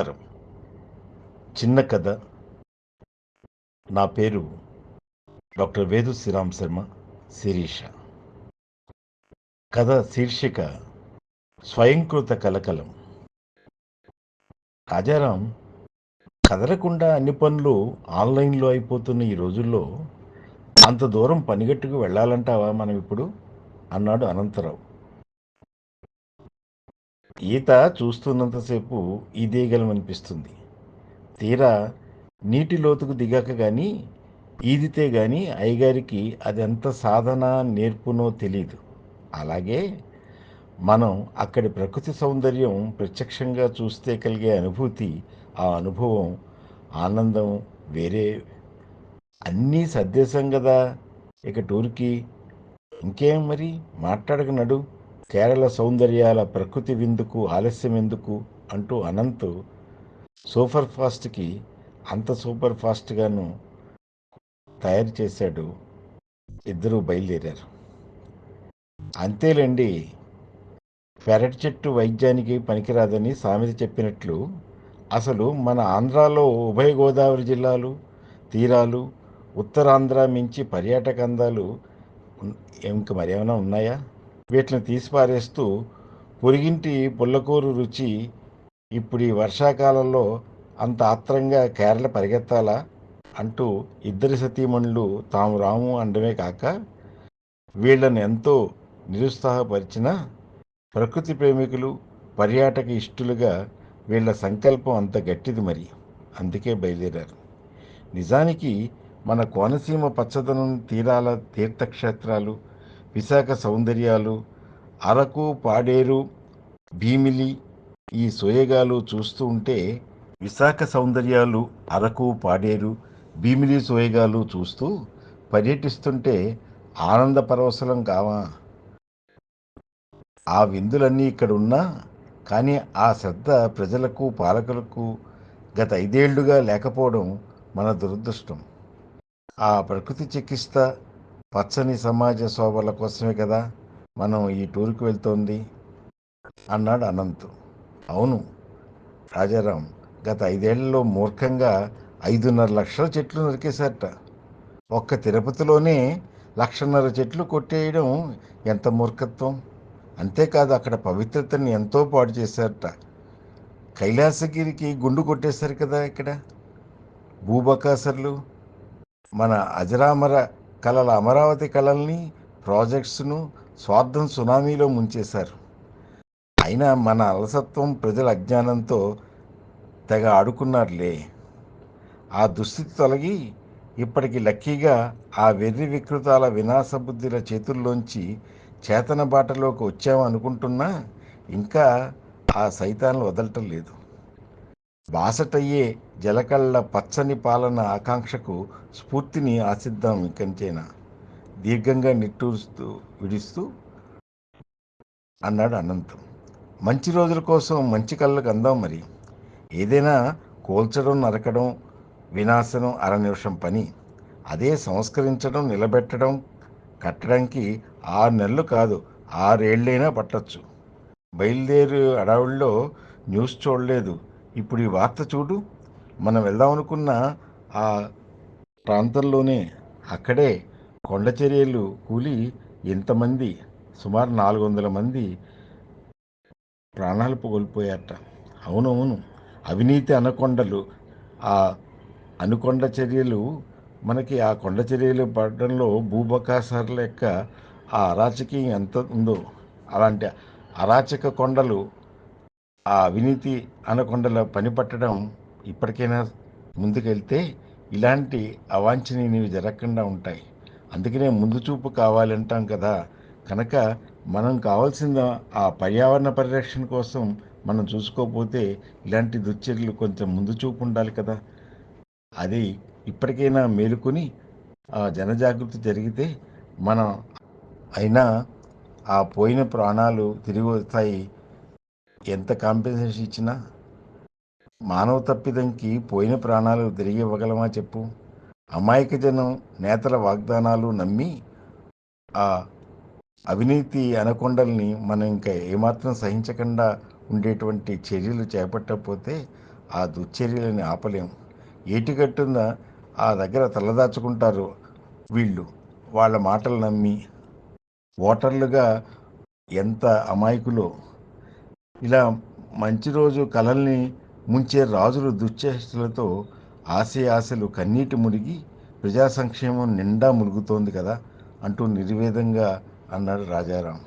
నమస్కారం. చిన్న కథ. నా పేరు డాక్టర్ వేదు శ్రీరామ్ శర్మ శిరీష. కథ శీర్షిక స్వయంకృత కలకలం. రాజారాం కదలకుండా అన్ని పనులు ఆన్లైన్లో అయిపోతున్న ఈ రోజుల్లో అంత దూరం పనిగట్టుకు వెళ్ళాలంటావా మనం ఇప్పుడు అన్నాడు అనంతరావు. ఈత చూస్తున్నంతసేపు ఈదేయగలమనిపిస్తుంది తీరా నీటి లోతుకు దిగాక కానీ ఈదితే కానీ అయ్యగారికి అది ఎంత సాధన నేర్పునో తెలియదు అలాగే మనం అక్కడి ప్రకృతి సౌందర్యం ప్రత్యక్షంగా చూస్తే కలిగే అనుభూతి ఆ అనుభవం ఆనందం వేరే. అన్నీ సర్దేశం కదా ఇక టూర్కి ఇంకేం మరి? మాట్లాడక నడు. కేరళ సౌందర్యాల ప్రకృతి విందుకు ఆలస్యం ఎందుకు అంటూ అనంత్ సూపర్ ఫాస్ట్కి అంత సూపర్ ఫాస్ట్గాను తయారు చేశాడు. ఇద్దరూ బయలుదేరారు. అంతేలేండి పెరటి చెట్టు వైద్యానికి పనికిరాదని సామెత చెప్పినట్లు అసలు మన ఆంధ్రాలో ఉభయ గోదావరి జిల్లాలు తీరాలు ఉత్తరాంధ్ర మించి పర్యాటక అందాలు ఇంక మరేమైనా ఉన్నాయా? వీటిని తీసిపారేస్తూ పొరిగింటి పుల్లకూరు రుచి ఇప్పుడు ఈ వర్షాకాలంలో అంత ఆత్రంగా కేరళ పరిగెత్తాలా అంటూ ఇద్దరి సతీమణులు తాము రాము అనడమే కాక వీళ్ళను ఎంతో నిరుత్సాహపరిచిన ప్రకృతి ప్రేమికులు పర్యాటక ఇష్టలుగా వీళ్ళ సంకల్పం అంత గట్టిది మరి. అందుకే బయలుదేరారు. నిజానికి మన కోనసీమ పచ్చదనం తీరాల తీర్థక్షేత్రాలు విశాఖ సౌందర్యాలు అరకు పాడేరు భీమిలి ఈ సోయగాలు చూస్తూ ఉంటే విశాఖ సౌందర్యాలు అరకు పాడేరు భీమిలి సోయగాలు చూస్తూ పర్యటిస్తుంటే ఆనంద పరవశలం కావా? ఆ విందులన్నీ ఇక్కడ ఉన్నా కానీ ఆ శ్రద్ధ ప్రజలకు పాలకులకు గత ఐదేళ్ళుగా లేకపోవడం మన దురదృష్టం. ఆ ప్రకృతి చికిత్స పచ్చని సమాజ శోభల కోసమే కదా మనం ఈ టూర్కి వెళ్తోంది? అన్నాడు అనంత్. అవును. రాజారాం గత ఐదేళ్ళలో మూర్ఖంగా ఐదున్నర లక్షల చెట్లు నరికేశారట. ఒక్క తిరుపతిలోనే లక్షన్నర చెట్లు కొట్టేయడం ఎంత మూర్ఖత్వం? అంతేకాదు అక్కడ పవిత్రతని ఎంతో పాడు చేశారట. కైలాసగిరికి గుండు కొట్టేశారు కదా ఇక్కడ? భూబకాసర్లు? మన అజరామర కళల అమరావతి కళల్ని ప్రాజెక్ట్స్ను స్వార్థం సునామీలో ముంచేశారు. అయినా మన అలసత్వం ప్రజల అజ్ఞానంతో తెగ ఆడుకున్నారులే. ఆ దుస్థితి తొలగి ఇప్పటికి లక్కీగా ఆ వెర్రి వికృతాల వినాశబుద్ధిల చేతుల్లోంచి చేతన బాటలోకి వచ్చాము అనుకుంటున్నా ఇంకా ఆ సైతాన్ని వదలటం లేదు. బాసటయ్యే జలకళ్ళ పచ్చని పాలన ఆకాంక్షకు స్ఫూర్తిని ఆశిద్దాం ఇంకంచేనా దీర్ఘంగా నిట్టూరుస్తూ విడుస్తూ అన్నాడు అనంతం. మంచి రోజుల కోసం మంచి కళ్ళకు అందాం మరి. ఏదైనా కోల్చడం నరకడం వినాశనం అర నిమిషం పని. అదే సంస్కరించడం నిలబెట్టడం కట్టడానికి ఆరు నెలలు కాదు ఆరేళ్ళైనా పట్టచ్చు. బయలుదేరి అడవుల్లో న్యూస్ చూడలేదు ఇప్పుడు ఈ వార్త చూడు. మనం వెళ్దాం అనుకున్న ఆ ప్రాంతంలోనే అక్కడే కొండ చర్యలు కూలి ఎంతమంది సుమారు నాలుగు వందల మంది ప్రాణాలు కోల్పోయారట. అవునవును అవినీతి అనకొండలు. ఆ అనుకొండ చర్యలు మనకి ఆ కొండ చర్యలు పడడంలో భూబకాసార్ల యొక్క ఆ అరాచకం ఎంత ఉందో అలాంటి అరాచక కొండలు ఆ అవినీతి అనకొండల పని పట్టడం ఇప్పటికైనా ముందుకెళ్తే ఇలాంటి అవాంఛనీయవి జరగకుండా ఉంటాయి. అందుకనే ముందు చూపు కావాలంటాం కదా. కనుక మనం కావాల్సిన ఆ పర్యావరణ పరిరక్షణ కోసం మనం చూసుకోకపోతే ఇలాంటి దుశ్చర్యలు కొంచెం ముందు చూపు ఉండాలి కదా. అది ఇప్పటికైనా మేలుకొని ఆ జనజాగృతి జరిగితే మనం అయినా ఆ పోయిన ప్రాణాలు తిరిగి వస్తాయి. ఎంత కాంపెన్సేషన్ ఇచ్చినా మానవ తప్పిదంకి పోయిన ప్రాణాలు తిరిగి ఇవ్వగలమా చెప్పు? అమాయక జనం నేతల వాగ్దానాలు నమ్మి ఆ అవినీతి అనకొండల్ని మనం ఇంకా ఏమాత్రం సహించకుండా ఉండేటువంటి చర్యలు చేపట్టకపోతే ఆ దుశ్చర్యలని ఆపలేం. ఏటిగట్టున ఆ దగ్గర తలదాచుకుంటారు వీళ్ళు. వాళ్ళ మాటలు నమ్మి ఓటర్లుగా ఎంత అమాయకులో ఇలా మంచి రోజు కలల్ని ముంచే రాజులు దుశ్చేష్టలతో ఆశయాశలు కన్నీటి మునిగి ప్రజా సంక్షేమం నిండా మునుగుతోంది కదా అంటూ నిర్వేదంగా అన్నాడు రాజారాం.